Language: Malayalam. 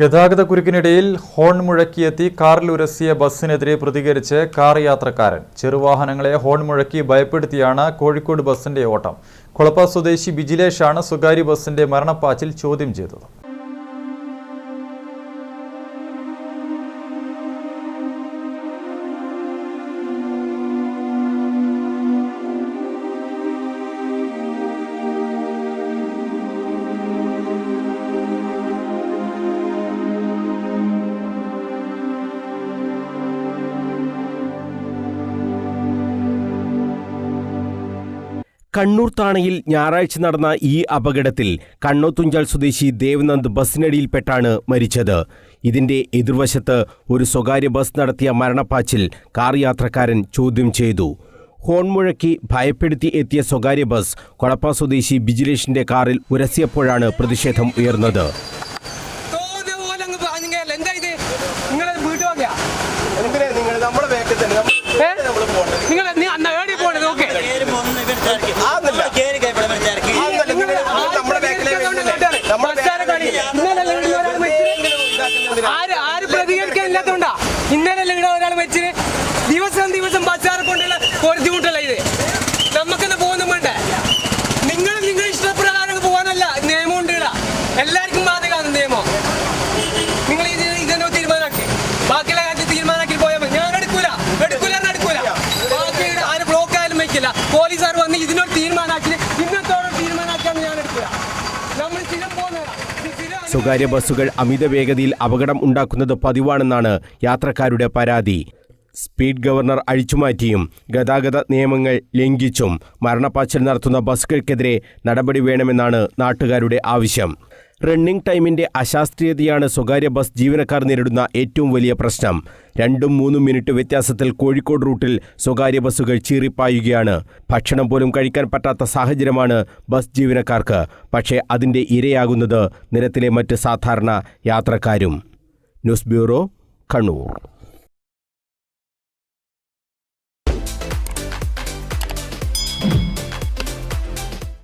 ഗതാഗത കുരുക്കിനിടയിൽ ഹോൺ മുഴക്കിയെത്തി കാറിൽ ഉരസിയ ബസ്സിനെതിരെ പ്രതികരിച്ച് കാർ യാത്രക്കാരൻ. ചെറുവാഹനങ്ങളെ ഹോൺ മുഴക്കി ഭയപ്പെടുത്തിയാണ് കോഴിക്കോട് ബസിന്റെ ഓട്ടം. കൊളപ്പ സ്വദേശി ബിജിലേഷാണ് സ്വകാര്യ ബസിന്റെ മരണപ്പാച്ചിൽ ചോദ്യം ചെയ്തത്. കണ്ണൂർ താണയിൽ ഞായറാഴ്ച നടന്ന ഈ അപകടത്തിൽ കണ്ണോത്തുഞ്ചൽ സ്വദേശി ദേവനന്ദ് ബസ്സിനടിയിൽപ്പെട്ടാണ് മരിച്ചത്. ഇതിന്റെ എതിർവശത്ത് ഒരു സ്വകാര്യ ബസ് നടത്തിയ മരണപ്പാച്ചിൽ കാർ യാത്രക്കാരൻ ചോദ്യം ചെയ്തു. ഹോൺ മുഴക്കി ഭയപ്പെടുത്തി എത്തിയ സ്വകാര്യ ബസ് കൊളപ്പ സ്വദേശി ബിജിലേഷിന്റെ കാറിൽ ഉരസിയപ്പോഴാണ് പ്രതിഷേധം ഉയർന്നത്. ആര് ഇന്നലെ ഇവിടെ ഒരാൾ വെച്ചിന് ദിവസം ദിവസം ബസ്സാറെ കൊണ്ടുള്ള ബുദ്ധിമുട്ടല്ല ഇത്. നമുക്കെന്ന് പോകുന്നു വേണ്ടേ നിങ്ങൾ നിങ്ങൾ ഇഷ്ടപ്രകാരം പോകാനല്ല. എല്ലാവർക്കും സ്വകാര്യ ബസ്സുകൾ അമിത വേഗതയിൽ അപകടം ഉണ്ടാക്കുന്നത് പതിവാണെന്നാണ് യാത്രക്കാരുടെ പരാതി. സ്പീഡ് ഗവർണർ അഴിച്ചുമാറ്റിയും ഗതാഗത നിയമങ്ങൾ ലംഘിച്ചും മരണപ്പാച്ചൽ നടത്തുന്ന ബസ്സുകൾക്കെതിരെ നടപടി വേണമെന്നാണ് നാട്ടുകാരുടെ ആവശ്യം. റണ്ണിംഗ് ടൈമിന്റെ അശാസ്ത്രീയതയാണ് സ്വകാര്യ ബസ് ജീവനക്കാർ നേരിടുന്ന ഏറ്റവും വലിയ പ്രശ്നം. രണ്ടും മൂന്നും മിനിറ്റ് വ്യത്യാസത്തിൽ കോഴിക്കോട് റൂട്ടിൽ സ്വകാര്യ ബസ്സുകൾ ചീറിപ്പായുകയാണ്. ഭക്ഷണം പോലും കഴിക്കാൻ പറ്റാത്ത സാഹചര്യമാണ് ബസ് ജീവനക്കാർക്ക്. പക്ഷേ അതിന്റെ ഇരയാകുന്നത് നിരത്തിലെ മറ്റ് സാധാരണ യാത്രക്കാരും. News bureau Kannur.